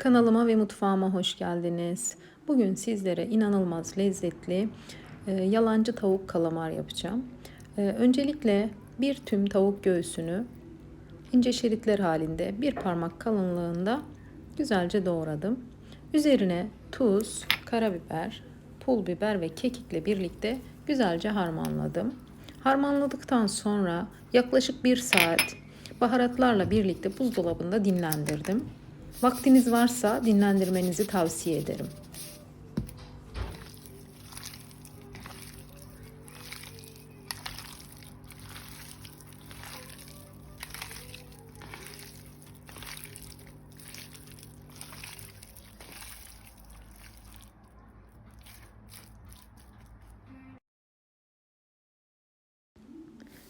Kanalıma ve mutfağıma hoş geldiniz. Bugün sizlere inanılmaz lezzetli e, yalancı tavuk kalamar yapacağım. E, öncelikle bir tüm tavuk göğsünü ince şeritler halinde bir parmak kalınlığında güzelce doğradım. Üzerine tuz, karabiber, pul biber ve kekikle birlikte güzelce harmanladım. Harmanladıktan sonra yaklaşık bir saat baharatlarla birlikte buzdolabında dinlendirdim. Vaktiniz varsa dinlendirmenizi tavsiye ederim.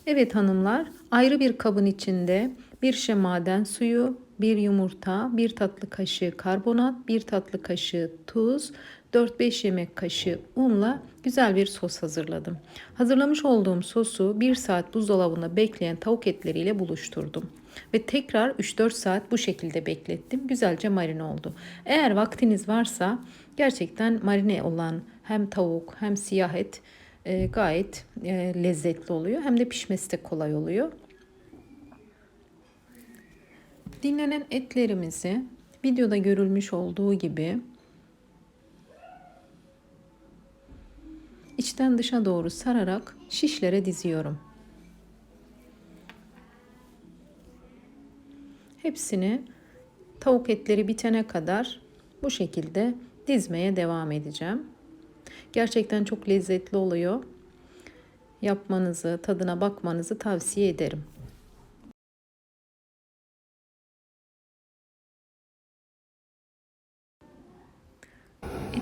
Evet hanımlar, ayrı bir kabın içinde bir şişe maden suyu, bir yumurta, bir tatlı kaşığı karbonat, bir tatlı kaşığı tuz, 4-5 yemek kaşığı unla güzel bir sos hazırladım. Hazırlamış olduğum sosu 1 saat buzdolabında bekleyen tavuk etleriyle buluşturdum. Ve tekrar 3-4 saat bu şekilde beklettim. Güzelce marine oldu. Eğer vaktiniz varsa gerçekten marine olan hem tavuk hem siyah et e, gayet e, lezzetli oluyor. Hem de pişmesi de kolay oluyor. Dinlenen etlerimizi videoda görülmüş olduğu gibi içten dışa doğru sararak şişlere diziyorum. Hepsini tavuk etleri bitene kadar bu şekilde dizmeye devam edeceğim. Gerçekten çok lezzetli oluyor. Yapmanızı, tadına bakmanızı tavsiye ederim.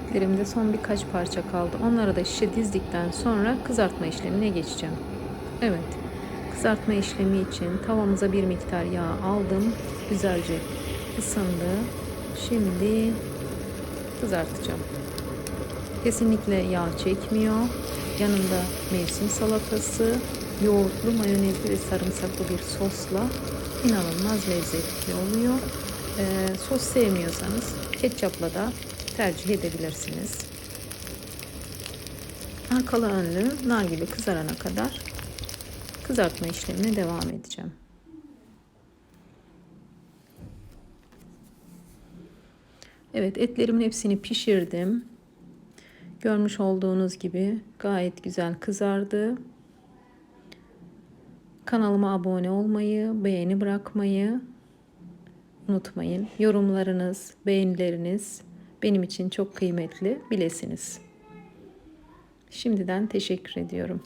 Etlerimde son birkaç parça kaldı. Onları da şişe dizdikten sonra kızartma işlemine geçeceğim. Evet. Kızartma işlemi için tavamıza bir miktar yağ aldım. Güzelce ısındı. Şimdi kızartacağım. Kesinlikle yağ çekmiyor. Yanında mevsim salatası, yoğurtlu, mayonezli ve sarımsaklı bir sosla inanılmaz lezzetli oluyor. Ee, sos sevmiyorsanız ketçapla da tercih edebilirsiniz. Arkalı önlü nar gibi kızarana kadar kızartma işlemine devam edeceğim. Evet etlerimin hepsini pişirdim. Görmüş olduğunuz gibi gayet güzel kızardı. Kanalıma abone olmayı, beğeni bırakmayı unutmayın. Yorumlarınız, beğenileriniz benim için çok kıymetli bilesiniz. Şimdiden teşekkür ediyorum.